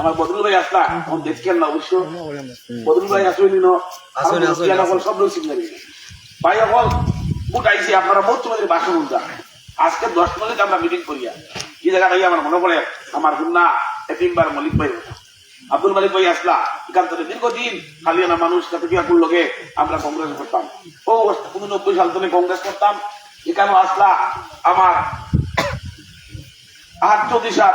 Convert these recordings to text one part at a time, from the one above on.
আমার বদরুল ভাই আসলা এখন দেখছেন না অবশ্য। বদরুল ভাই নিন আসুন। সব লোক সিগনারি ভাই এখন বুট আইসি আপনারা বহুত তোমাদের বাসন উঠা আজকে দশ মিনিট আমরা মিটিং করিয়া কি জায়গাটাই আমার মনে পড়ে আমার গুন্না এতিমবার মলিক ভাই আব্দুল মালিক ভাই আসলা এখান থেকে দীর্ঘদিন খালিয়ানা মানুষ কাতুকিয়াকুর লোকে আমরা কংগ্রেস করতাম। ও উননব্বই সাল থেকে কংগ্রেস করতাম। এখানেও আসলা আমার চৌত্রিশ সাল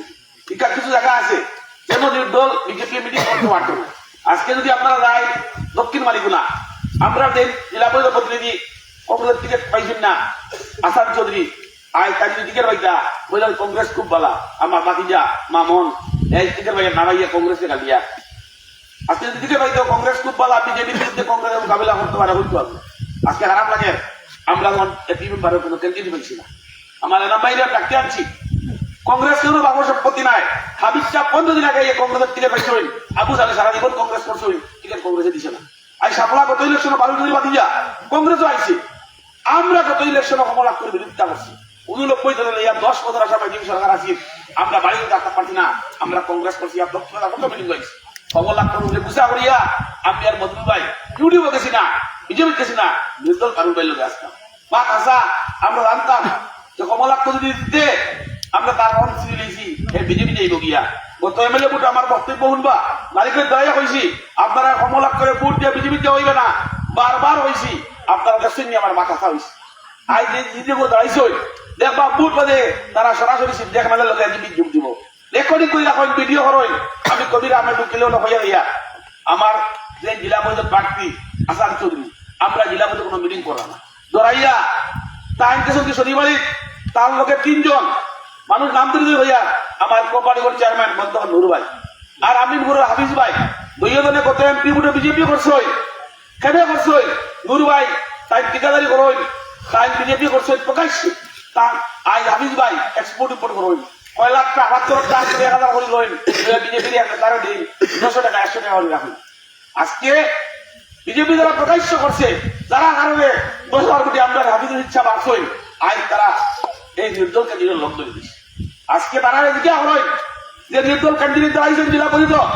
পায় কিছু জায়গা আছে যেন দল বিজেপি মিটিং করতে পারতো আজকে যদি আপনারা রায় দক্ষিণ মালিকুনা, আমরা জেলা পরিষদ প্রতিনিধি কংগ্রেস টিকিট পাইছেন না। আসাদ চৌধুরী আয় তাই যদি টিকিট পাইতা বললেন কংগ্রেস খুব ভালা আমার বাতিজা মামন এই টিকিট পাইয়া না পাইয়া কংগ্রেসে গালিয়া আজকে যদি টিকিট পাইতো, কংগ্রেস খুব ভালা বিজেপির বিরুদ্ধে কংগ্রেসের মোকাবিলা করতে পারে বুঝতে পারব আজকে খারাপ লাগে, আমরা যখন এপি মেম্বারের কোনো ক্যান্ডিডেট পাইছি না। আমার এলাম বাইরে ডাকতে আনছি। কংগ্রেস কোনো বাবু সম্পত্তি নাই? হাবিব সাহেব পনেরো দিন আগে কংগ্রেসের টিকিট পাইছে হইল আবু সালে সারা জীবন কংগ্রেস করছে হইল টিকিট কংগ্রেসে দিছে না। আই সাফলা গত ইলেকশনে বারো দিন বাদি যা কংগ্রেসও আইছে। আমরা গত ইলেকশনে কমলা করে বিরোধিতা করছি। উননব্বই দলের ইয়া দশ বছর আসা বিজেপি সরকার আছি। আমরা বাড়িতে ডাক্তার পারছি না। আমরা কংগ্রেস করছি, আর দক্ষিণ কত মিটিং হয়েছে? কমলা করে গুছা করিয়া আমি আর মধু ভাই ইউটিউবে গেছি না বিজেপি গেছি না, নির্দল কারণ বাইলে আসতাম বা কাঁচা আমরা জানতাম যে কমলাক্ষ যদি দিতে আমরা তার অন লিখি এই বিজেপি যাইব গিয়া গত এমএলএ ভোট আমার বক্তব্য শুনবা? মালিকের দয়া হয়েছি আপনারা কমলাক করে ভোট দিয়ে হইবে না। বারবার হয়েছি আপনারা আমার মাথা হয়েছে আই যে জিতে দাঁড়াইছে দেখবা ভোট বাদে তারা সরাসরি সিদ্ধাক মেলে লোকে আজি যোগ দিব। রেকর্ডিং করে রাখুন ভিডিও করুন আমি কবিরা আমি ঢুকিলেও নকইয়া দিয়া আমার যে জেলা পরিষদ প্রার্থী আসাদ চৌধুরী, আমরা জেলা পরিষদ কোনো মিটিং করা না। দরাইয়া তাই কি শনিবারই তার লোকে তিনজন মানুষ নাম দিলে ভাইয়া, আমার কোম্পানির চেয়ারম্যান বর্তমান নুর ভাই। আর আমি নুর হাফিজ ভাই। দুইজনে কত এমপি বুটে বিজেপি করছই। কেন করছই? নুর ভাই, তাই ঠিকাদারি করই। তাই বিজেপি করছই প্রকাশ্যে। তার আজ হাফিজ ভাই এক্সপোর্ট ইম্পোর্ট করই। কয় লাখ টাকা টাকা হাজার করে লইন বিজেপির একটা তারা দিন নশো টাকা, একশো টাকা রাখুন। আজকে বিজেপি যারা প্রকাশ্য করছে, যারা কারণে দশ হাজার কোটি আমরা হাফিজের ইচ্ছা বাড়ছই। আজ তারা এই নির্দল ক্যান্ডিডেট লোক ধরে দিচ্ছে আজকে তারা এদিকে হয়? যে নির্দল ক্যান্ডিডেট দাঁড়াইছেন জেলা পরিষদ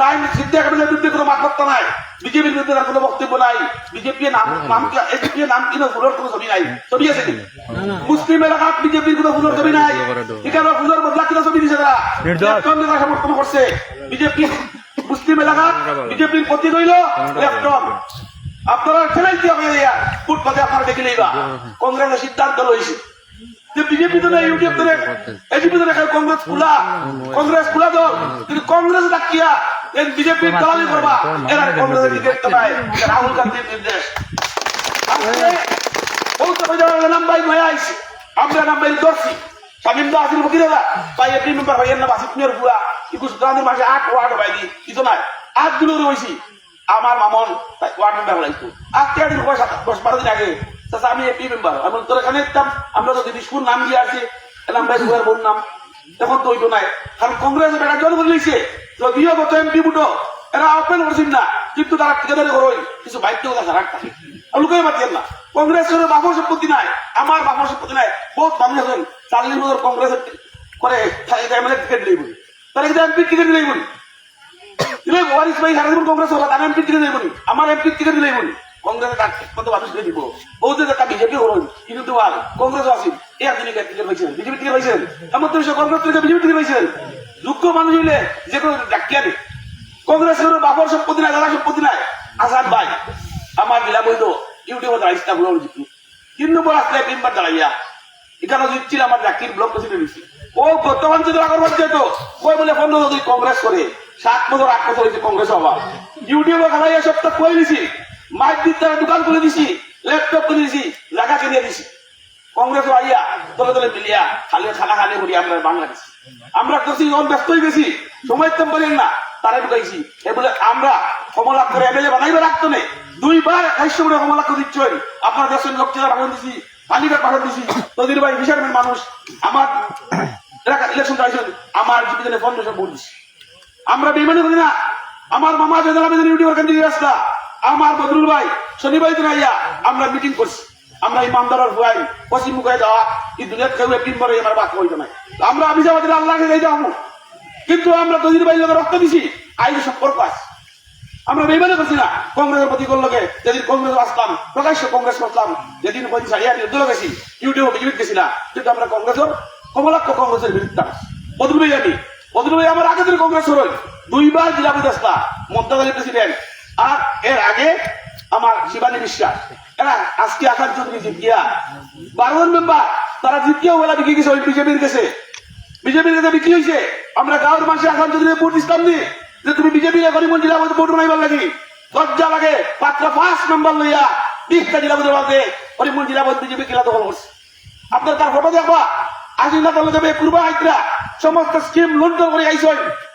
তাই সিদ্ধা কামিলের বিরুদ্ধে কোনো মাতব্য নাই। বিজেপির বিরুদ্ধে তার কোনো বক্তব্য নাই। বিজেপি নাম নাম এসপি নাম কিনা ফুলের কোনো ছবি নাই। ছবি আছে কি? মুসলিম এলাকাত বিজেপির কোনো ফুলের ছবি নাই। এখানে ফুলের বদলা কিনা ছবি দিছে তারা? সমর্থন করছে। বিজেপি মুসলিম এলাকাত বিজেপির প্রতি রইল লেফটন আপনারা চ্যালেঞ্জ দিয়ে হবে ফুটপাতে আপনারা দেখে নেইবা কংগ্রেসের সিদ্ধান্ত রয়েছে যে বিজেপি তো না ইউটিউব ধরে এজিপি ধরে খায় কংগ্রেস খোলা। কংগ্রেস খোলা দল কিন্তু কংগ্রেস ডাকিয়া এই বিজেপির দালালি করবা, এরা কংগ্রেসের টিকিট পায় রাহুল গান্ধীর নির্দেশ। আজকে বহুত প্রজার নাম ভাই নয়া আইছে দর্শি শামিম দা বকিরা ভাই মেম্বার মাসে আট ওয়ার্ড নাই আটগুলো আমার মামন ওয়ার্ড মেম্বার হলাইতো আজকে দশ বারো দিন আগে আমি এপি মেম্বার আমি তোর এখানে আমরা তো দিদিশপুর নাম দিয়ে আছে এলাম ভাই সুগার বোন নাম। এখন তো ওইটো নাই। কারণ কংগ্রেস বেটা জন বলে লইছে যদিও গত এমপি বুটো। এরা করছেন না। কিন্তু তারা ঠিকাদারি কিছু বাইক কথা না কংগ্রেস করে সম্পত্তি নাই। আমার বাবর সম্পত্তি নাই। বহুত মানুষ আছেন। চাল্লিশ বছর কংগ্রেস করে এমএলএ টিকিট দিলেই বলি। তারা কিন্তু এমপি টিকিট দিলেই বলি। কংগ্রেস হলো তার এমপি টিকিট দিলেই বলি। আমার এমপি টিকিট দিলেই বলি। কত মানুষ দিয়ে দিব? বিজেপি হল। কিন্তু তোমার কংগ্রেস টিকিট পাইছেন বিজেপি পাইছেন তো কংগ্রেস থেকে বিজেপি পাইছেন যোগ্য মানুষ হইলে যে কোনো বাবর সম্পত্তি নাই, দাদা সম্পত্তি নাই। আসাদ ভাই, আমার বৈধ ইউটিউবে গুলো জিতু কিন্তু বড় আসলে তিনবার দাঁড়াইয়া এখানে জিতছিল আমার জাকির ব্লক প্রেসিডেন্ট ও বর্তমান যদি কই বলে পনেরো কংগ্রেস করে। সাত বছর, আট বছর হয়েছে কংগ্রেস হওয়া। ইউটিউবে খালাই সপ্তাহ করে দিছি মাইক দিতে দোকান করে দিছি ল্যাপটপ করে দিছি জায়গা কিনে দিছি। কংগ্রেস আইয়া মিলিয়া খালি খানা খালি করি আমরা বাংলাদেশ। আমরা করছি যখন সময় তো পারেন না তারা ঢুকাইছি আমরা কমলাক্ষ এমএলএ বানাইবে রাখতো না দুইবার হাইস্য করে দিচ্ছেন আপনার দেশের লোক পাঠান দিছি পানিঘাট পাঠান দিছি তদির ভাই মানুষ, আমার এলাকা ইলেকশন চাইছেন আমার জীবিত আমরা বেমানি করি না। আমার মামা জেদাল আবেদন ইউটিউবার আমার বদরুল ভাই শনিবার দিন আইয়া আমরা মিটিং করছি। আমরা ইমানদারের হুয়াই পশ্চিম মুখে যাওয়া, এই দুনিয়ার কেউ একদিন পরে আমার বাক হইতো না। আমরা আমি যাওয়া আল্লাহকে যাই যাব। কিন্তু আমরা তদির ভাই লোকের রক্ত দিছি আইনি সম্পর্ক আছে। আমরা বেমানে করছি না। কংগ্রেসের প্রতি করলোকে যেদিন কংগ্রেস আসলাম, প্রকাশ্য কংগ্রেস করলাম যেদিন বলছি সারিয়া নির্দল গেছি, ইউটিউবে বিজেপি গেছি না। কিন্তু আমরা কংগ্রেসের, কমলাক্ষ কংগ্রেসের বিরুদ্ধে। বদরুল ভাই আমি। বদরুল ভাই আমার আগে কংগ্রেস হল। দুইবার জেলা প্রদেশটা মমতাজ প্রেসিডেন্ট আর এর আগে আমার শিবানী বিশ্বাস, এরা আজকে আকার চৌধুরী জিতিয়া বারো মেম্বার, তারা জিতিয়া ওরা বিকে গেছে ওই বিজেপির কাছে। বিজেপির কাছে বিক্রি হয়েছে। আমরা গাঁৱৰ মানুষে আসাম যদি ভোট দিতাম নি, যে তুমি বিজেপির করিমগঞ্জ জেলা ভোট বানাইবার লাগি। লজ্জা লাগে মাত্র পাঁচ নম্বর লইয়া বিশটা জেলা বাদে বিজেপি খেলা দখল করছে। আপনার তার ফটো দেখবা যাবে সমস্ত স্কিম লুণ্ঠন করে আইসন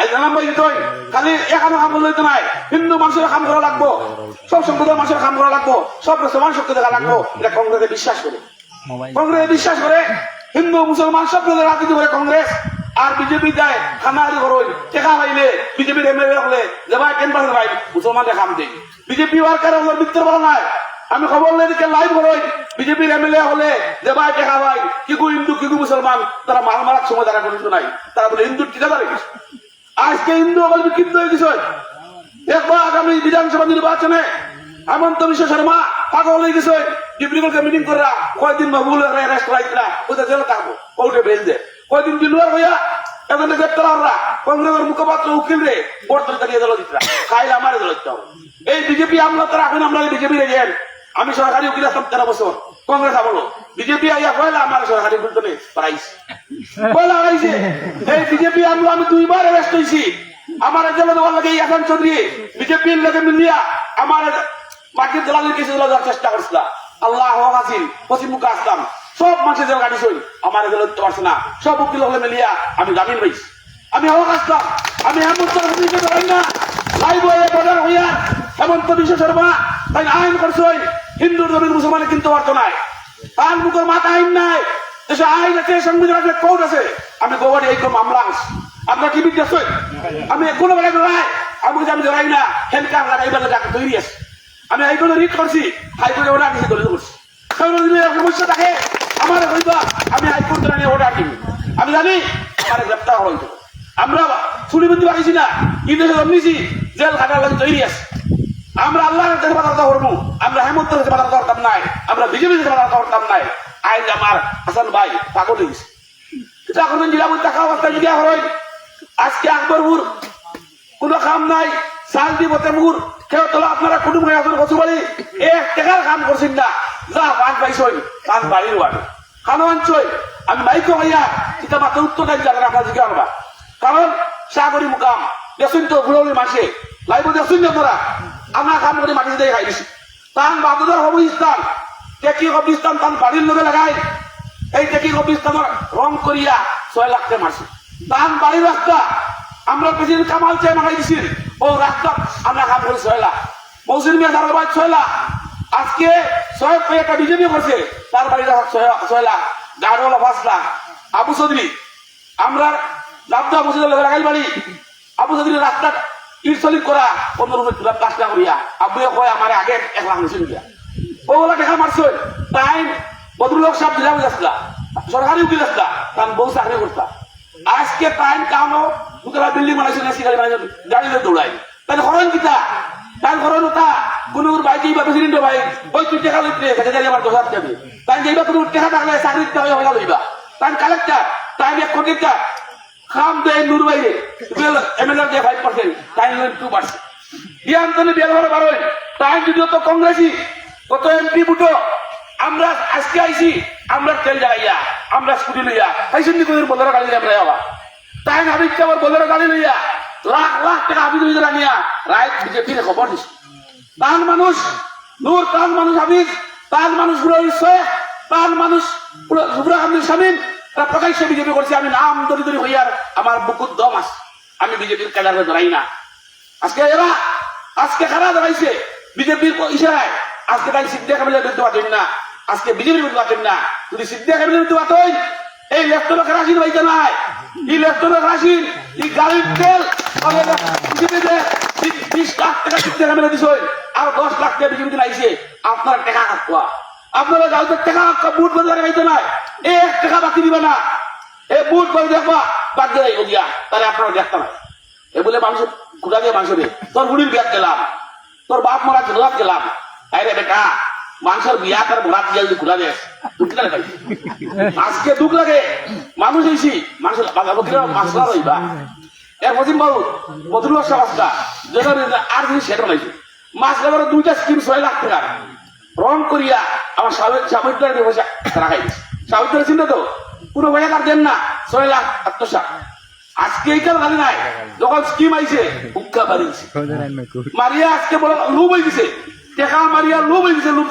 আজ জানাম ভাই দিতই খালি এখানে কাম করলে তো নাই। হিন্দু মানুষের কাম করা লাগবো। সব সম্প্রদায়ের মানুষের কাম করা লাগবো। সব সমান শক্তি দেখা লাগবো। এটা কংগ্রেসে বিশ্বাস করে কংগ্রেস বিশ্বাস করে হিন্দু মুসলমান সব রাজনীতি করে কংগ্রেস আর বিজেপি যায় খানাহারি করই টেকা পাইলে বিজেপির এমএলএ হলে। যে ভাই কেন পাশে ভাই মুসলমানকে কাম দিই বিজেপি ওয়ার্কার হলে বলা নাই। আমি খবর লাই দিকে লাইভ করই বিজেপির এমএলএ হলে যে ভাই টেকা ভাই কিগু হিন্দু কিগু মুসলমান তারা মাল মারার সময় তারা কোনো নাই। তারা বলে হিন্দুর ঠিকাদার আজকে হিন্দু সকল বিক্ষিপ্ত হয়ে গেছে। একবার আগামী বিধানসভা নির্বাচনে হেমন্ত বিশ্ব শর্মা পাগল হয়ে গেছে। ডিব্রুগড়কে মিটিং করে। কয়দিন বাবুল রেস্ট রাইতরা ওদের জেলে থাকব কোর্টে বেল দে। কয়দিন দিলুয়ার হইয়া এখন গ্রেপ্তাররা? কংগ্রেসের মুখপাত্র উকিল রে বোর্ড তাকে দল দিতরা খাইলে আমার দল এই বিজেপি আমলা তারা এখন আমরা বিজেপি রেগেন আমি সরকারি উকিল আসলাম তেরো বছর। কংগ্রেস আমলো বিজেপি আইয়া আমার সরকারি তো এই বিজেপি আমলো আমি দুইবার অ্যারেস্ট হয়েছি আমার জেলা দেওয়ার লাগে চৌধুরী বিজেপির মিলিয়া আমার বাকির জেলাদের কিছু দেওয়ার চেষ্টা করছিল আল্লাহ হক আসিল পশ্চিম মুখে আসলাম। সব মানুষের জেলা সই আমার জেলা দিতে পারছে না সব উকিল হলে মিলিয়া আমি জামিন পাইছি। আমি হক আসলাম আমি হেমন্ত রাজনীতি করি না। লাইভ হইয়া হেমন্ত বিশ্ব শর্মা তাই আইন করছই হিন্দুর জমির মুসলমানে কিনতে পারতো নাই। তার মুখের মাথা আইন নাই। দেশে আইন আছে, সংবিধান আছে কোর্ট আছে। আমি গোবরে এই কোনো মামলা আছে। আপনার কি বিদ্যা আছে আমি কোনো বেলায় জড়াই আমি আমি জড়াই না হেলকার লাগাইবার ডাক্তার তৈরি আছে। আমি হাইকোর্টে রিট করছি, হাইকোর্টে অর্ডার দিয়েছি দলিত করছি সমস্যা থাকে? আমার হইবা, আমি হাইকোর্টে নিয়ে অর্ডার দিব। আমি জানি আমার গ্রেপ্তার হইতো আমরা ছুটিবন্দি পাইছি না। কিন্তু জন্মিছি জেল খাটার লাগে তৈরি আছে। আমরা আল্লাহর কাছে বাধা করব। আমরা হেমন্তের কাছে করতাম নাই। আমরা বিজেপির কাছে বাধা করতাম নাই। আইন আমার হাসান ভাই, পাগল হয়ে যদি হয়, আজকে আকবরপুর কোনো কাম নাই দিব তেমুর। কেউ তোলা আপনারা কুটুম হয়ে আসুন কচু টেকার কাম করছেন না। যা পাঁচ পাইছই পাঁচ বাড়ির ওয়ার্ড। খানো আনছই আমি মাইকো ভাইয়া, এটা মাত্র উত্তর কাজ জানেন আপনার জিজ্ঞাসা করবা। কারণ সাগরি মুকাম দেখুন তো বুড়ি মাসে। লাইব দেখুন না তোরা আমরা কাম করে মাটি দিয়ে খাই দিছি তান বাদুদার হব ইস্তান টেকি হব ইস্তান তান বাড়ির লোকে লাগাই এই টেকি হব ইস্তানের রং করিয়া ছয় লাখ টাকা মারছে। তান বাড়ির রাস্তা, আমরা প্রেসিডেন্ট কামাল চাই মারাই দিছিল ও রাস্তা, আমরা কাম করি ছয় লাখ। মৌসুমী মিয়া ধারাবাহিক ছয় লাখ। আজকে ছয় একটা বিজেপি করছে, তার বাড়ির ছয় লাখ গাড়ওয়ালা পাঁচ লাখ। আবু চৌধুরী আমরা লাভদা মসজিদের লোক লাগাই বাড়ি আবু চৌধুরী রাস্তা ইট সলিড করা পনেরো মিনিট কাজটা করিয়া আবুয়ে কয়, আমার আগে এক লাখ নিছিল দিয়া ওগুলা দেখা মারছে টাইম বদরুল সাহেব জেলা বুঝাসলা সরকারি উকিল আসলা, তার বউ চাকরি করতা। আজকে টাইম কামো দুতলা বিল্ডিং বানাইছে এসি গাড়ি বানাইছে, গাড়ি দিয়ে দৌড়াই তাহলে হরণ কিতা? তাই হরণ ওটা, কোন বাইক বা প্রেসিডেন্ট ভাই ওই তুই টেকা লইতে কাছে যাই আমার দশ হাজার যাবে তাই যাইবা কোনো টেকা থাকলে চাকরি দিতে হবে হইয়া লইবা। তাই কালেক্টর তাই এক কোটিটা খাম দেয় নূর বাইরে। এমএলএ দিয়ে ফাইভ পার্সেন্ট তাই টু পার্সেন্ট ইয়ান্তনি বেলবার বারোই। তাই যদি তো কংগ্রেসি কত এমপি বুটো, আমরা আজকে আইছি, আমরা তেল জ্বালাইয়া, আমরা স্কুটি লইয়া আইসেন নি কোন বলের গাড়ি আমরা তাই না আমি কেবল বলের গাড়ি লইয়া, লাখ লাখ টাকা হাবিজ লইয়া নিয়া রায় বিজেপির খবর দিছে। তান মানুষ, নূর তান মানুষ হাবিজ তান মানুষগুলো তান মানুষ আব্দুল শামীম তারা প্রকাশ্যে বিজেপি করছে, আমি নাম দরি দরি হইয়ার আমার বুকুর দম আছে। আমি বিজেপির কাজারে দাঁড়াই না। আজকে এরা, আজকে কারা দাঁড়াইছে বিজেপির ইশারায় আজকে তাই সিদ্দিক কামিলের বিরুদ্ধে পাতেন না। আজকে বিজেপির বিরুদ্ধে পাতেন না। যদি সিদ্দিক কামিলের বিরুদ্ধে পাতেন এই লেফটেন্ট রাশিন বাইতে নাই। এই লেফটেন্ট রাশিন এই গাড়ির তেল বিজেপিতে বিশ লাখ টাকা সিদ্দিক কামিলে দিছ। আর দশ লাখ টাকা বিজেপিতে লাইছে আপনার টাকা কাটুয়া। আপনারা গাড়িতে টাকা বুট বাজারে গাইতে নাই। এক টাকা বাকি দিবে না। এ বুট করে দেখবা, বাদ দিয়ে দিয়া তাহলে আপনারা দেখতে নাই এ বলে মানুষ খুঁড়া দিয়ে মানুষ রে তোর বুড়ির বিয়াত গেলাম। তোর বাপ মরা জেলাত গেলাম। আরে বেটা, মানুষের বিয়া তার বরাত গিয়ে যদি খুঁড়া দেয় দুঃখ লাগে আজকে দুঃখ লাগে। মানুষ এসি মানুষের মাসলা রইবা। এর মজিম বাবু বদরুল সমাজটা যেটা আর জিনিস সেটা নাইছে মাছ দুইটা স্কিম ছয় লাখ টাকা রং করিয়া আমার সাবিত্রার ব্যবসা তারা সাবিত্রার চিন্তা তো? কোনো পয়সা দেন না? ছয় লাখ আত্মসাত আজকে এইটার খালি নাই। যখন স্কিম আইছে উক্কা বাড়িয়েছে মারিয়া আজকে বলে মারিয়া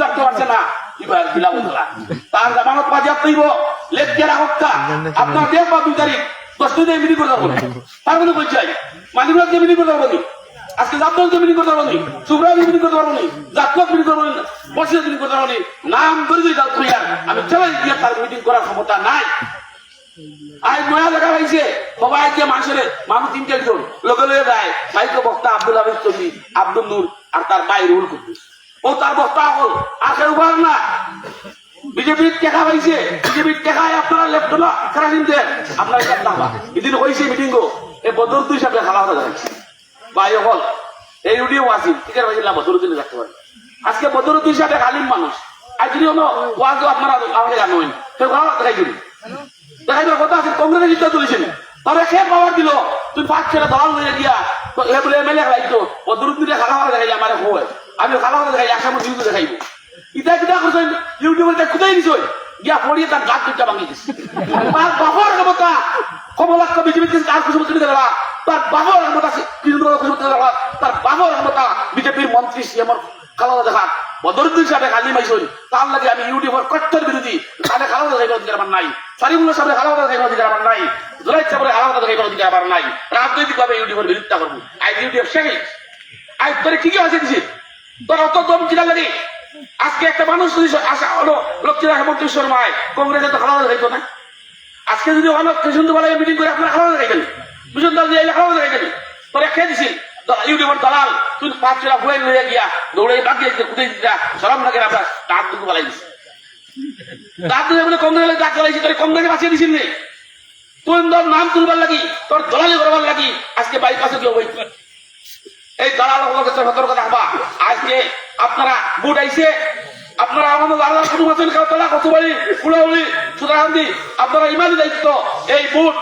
রাখতে পারছে না। এবার খিলাফ খেলা তার জামানত বাজেয়াত তৈব লেখকে রাখা আপনার দেখ বা দুই তারিখ। দশ দিনে মিটিং করতে পারব তার মানে বলছি মালিকরা দিয়ে মিটিং করতে পারব নি? আজকে দিয়ে মিটিং করতে পারব নি। সুব্রা মিটিং করতে পারব নি। জাতীয় মিটিং করতে পারব বসে মিটিং করতে পারব নাম ধরে দিই জাতীয় আমি চালাই দিয়ে তার মিটিং করার ক্ষমতা নাই। আজ নয়া দেখা পাইছে। সবাই মানুষের মানুষ তিন চারজন লোকে লয়ে যায়। বক্তা আব্দুল চন্দি আব্দুল নূর আর তার রুল ও তার বক্তা হল। আর কেউ পার না। বিজেপির টেকা পাইছে। বিজেপির টেকায় আপনারা দেন আপনারা এদিন হয়েছে মিটিং এই বদর দুই সাথে খালা হতে যাচ্ছে। ভাই হল এই উডিও আসিল টিকার পাইছিল না বদর দিনে থাকতে পারে আজকে বদর দুই সাথে খালিম মানুষ। আর যদি হলো ওয়াজও আপনারা আমাকে জানোই কেউ খাওয়া দেখাই দিবি দেখাইবার কথা আছে কংগ্রেসের জিততে তুলেছেন তবে খেয়ে পাওয়ার দিল। তুই পাঁচ ছেলে দল লয়ে গিয়া, তো এ বলে এমএলএ রাখতো পদরুদ্দিনে খালা হওয়া দেখাইলে আমার হয় আমি খালা হওয়া দেখাই আসাম জিউতে দেখাইব। ইটা কিটা করছেন? ইউটিউবে কোথায় নিছই গিয়া পড়িয়ে তার গাছ দুটা ভাঙি তার বাবার ক্ষমতা কমলাক্ষ বিজেপি তার কিছু দেওয়া তার বাবার বলতে তার বাবার ক্ষমতা বিজেপির মন্ত্রী খালা দেখা বদরুদ্দিন তার লাগে আমি ইউটিউবের কট্টর বিরোধী। তাহলে আমার নাই। সারিমুল্লাহ সাহেব খালা দেখাইবার অধিকার আমার নাই। জুলাই সাহেবের আমার নাই। ইউটিউবের বিরোধিতা করব। আই ইউটিউব শেখ আই তোরে কি কি আছে দিছি। তোর অত দম কিনা লাগে আজকে একটা মানুষ যদি আশা হলো লক্ষ্মী হেমন্ত শর্মায় কংগ্রেসে তো খালা দেখাইতো না। আজকে যদি অনেক কৃষ্ণ বেলায় মিটিং করে আপনারা খালা দেখাইবেন। বিজন দল দিয়ে খালা দেখাইবেন তোরা খেয়ে দিছিল ইউটিউবের দালাল, তুই পাঁচ টাকা ফুয়াই লইয়া গিয়া দৌড়ে বাকি আছে খুঁজে দিতা সরম লাগে আপনার? দাঁত দুটো বালাই দিছে। দাঁত দুটো বলে কংগ্রেসের দাঁত চালাইছি তোর কংগ্রেসে বাঁচিয়ে দিছিল নে। তুই তোর নাম তুলবার লাগি, তোর দলালি করবার লাগি, আজকে বাইপাসে এই সতর্ক থাকবা আজকে আপনারা বুট আপনারা আমাদের আপনারা ইমানি দায়িত্ব। এই বুট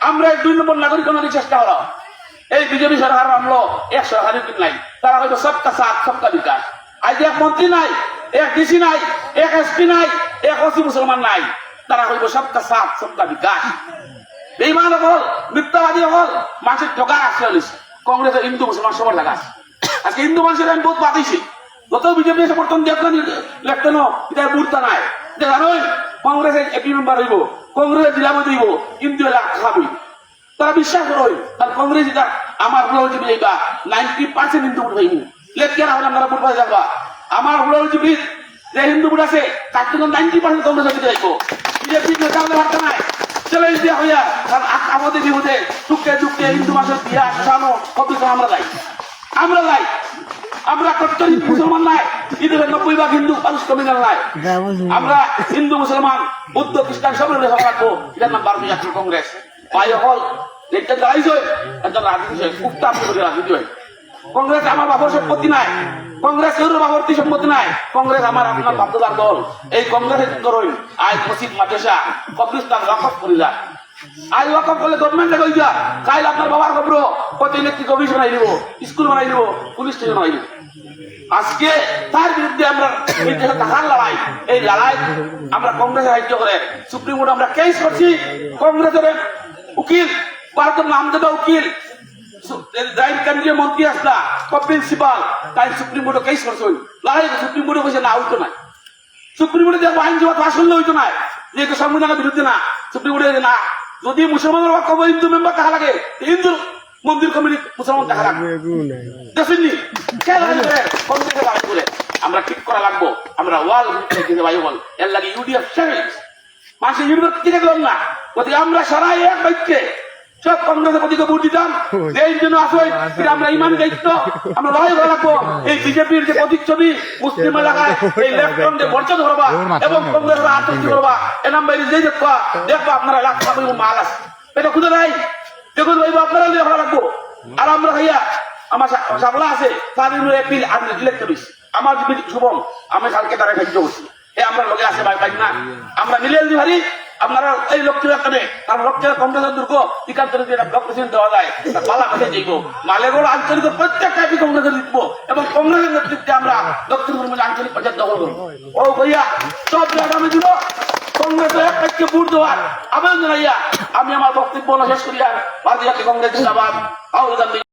আমরা। দুই নম্বর নাগরিক চেষ্টা এই বিজেপি এক নাই। তারা এক নাই এক নাই এক নাই, এক মুসলমান নাই। তারা সবকা বিকাশ। হল হল কংগ্রেসের হিন্দু মুসলমান সবার লাগা আছে আজকে হিন্দু মানুষের আমি বহুত বাতিছি। যত বিজেপি সমর্থন দিয়ে আপনার লেখতেন এটা মূর্তা নাই জানোই কংগ্রেসের এপি মেম্বার হইব কংগ্রেসের জেলাপতি হইব হিন্দু এলাকা খাবই তারা বিশ্বাস করো আর কংগ্রেস এটা আমার হুড়া হচ্ছে যাইবা নাইনটি পার্সেন্ট হিন্দু ভোট হইব লেখকে না হলে আপনারা ভোট পাই যাবা আমার হুড়া হচ্ছে যে হিন্দু ভোট আছে, তার থেকে নাইনটি পার্সেন্ট কংগ্রেস দিতে যাইব বিজেপি নেতা হলে ভাবতে নাই। চ্যালেঞ্জ দিয়া হইয়া আ- আমাদের বিপদে টুকে টুকে হিন্দু মাসের বিয়া সানো, কত আমরা যাই আমরা যাই আমরা কট্টর মুসলমান নাই ঈদের নব্বই ভাগ হিন্দু মানুষ কমিনাল নাই। আমরা হিন্দু মুসলমান বৌদ্ধ খ্রিস্টান সব মিলে রাখব এটার নাম ভারতীয় জাতীয় কংগ্রেস। পাই হল একটা দাঁড়াইছ একটা রাজনীতি হয় খুব তাপ করে রাজনীতি হয়। কংগ্রেস আমার বাবার সম্পত্তি নাই কংগ্রেস কেউ বাবার সম্পত্তি নাই কংগ্রেস আমার আপনার বাধ্যদার দল। এই কংগ্রেস করুন? আজ মসজিদ মাদ্রাসা কবরিস্তান রক্ষক করিলা। আই ওয়াকফ করলে কাইল আপনার বাবার কত ইলেকট্রিক বানাই দিব, স্কুল বানাই দিব, পুলিশ স্টেশন বানাই দিব। আজকে তার বিরুদ্ধে আমরা লড়াই, এই লড়াই আমরা কংগ্রেসের করে। সুপ্রিম আমরা কেস করছি, কংগ্রেসের উকিল, ভারতের উকিল। কেন্দ্রীয় মন্ত্রী আসলা প্রিন্সিপাল তাই সুপ্রিম কোর্টে কেস করছেন লড়াই সুপ্রিম কোর্টে কইছে না আউট নাই। সুপ্রিম কোর্টে দেখব আইনসভা করলে হইতো না সংবিধানের বিরুদ্ধে না, সুপ্রিম কোর্টে না যদি মুসলমানের পক্ষ হিন্দু মেম্বার কাহা লাগে? হিন্দু মন্দির কমিটি মুসলমান কাহা লাগে? কোন আমরা ঠিক করা লাগবো। আমরা ওয়াল ভাই বল এর লাগে ইউডিএফ সেভিংস মাসে ঠিক গেলাম না। আমরা সারাই এক বাক্যে। সব কংগ্রেসের প্রতিকে ভোট দিতাম এই জন্য আমরা ইমান দায়িত্ব। আমরা লড়াই করা লাগবো। এই বিজেপির যে প্রতিচ্ছবি মুসলিম এলাকায় এই বর্জন করবা এবং কংগ্রেসের করবা। এনাম বাইরে দেখবা দেখবা আপনারা লাখ টাকা মাল আছে। এটা খুঁজে নাই? দেখুন ভাই আপনারা লিয়ে লাগবো। আর আমরা ভাইয়া আমার সামলা আছে এপিল ইলেক্ট আমার শুভম আমি কালকে তারা সাহায্য করছি। এ আমরা লগে আছে ভাই ভাই না। আমরা দিই ভারি আপনারা এই লক্ষ্মীর কংগ্রেসের দুর্গ একাত্তরে যে ব্লক প্রেসিডেন্ট দেওয়া যায়। পালা মালেগড় আঞ্চলিক প্রত্যেকটা এপি কংগ্রেসের এবং কংগ্রেসের নেতৃত্বে আমরা দক্ষিণ পূর্ব আঞ্চলিক পঞ্চায়েত দখল ও ভাইয়া, সব আগামী দিন কংগ্রেসের দেওয়ার আবেদন জানাইয়া আমি আমার বক্তব্য শেষ করিয়া ভারতীয় কংগ্রেস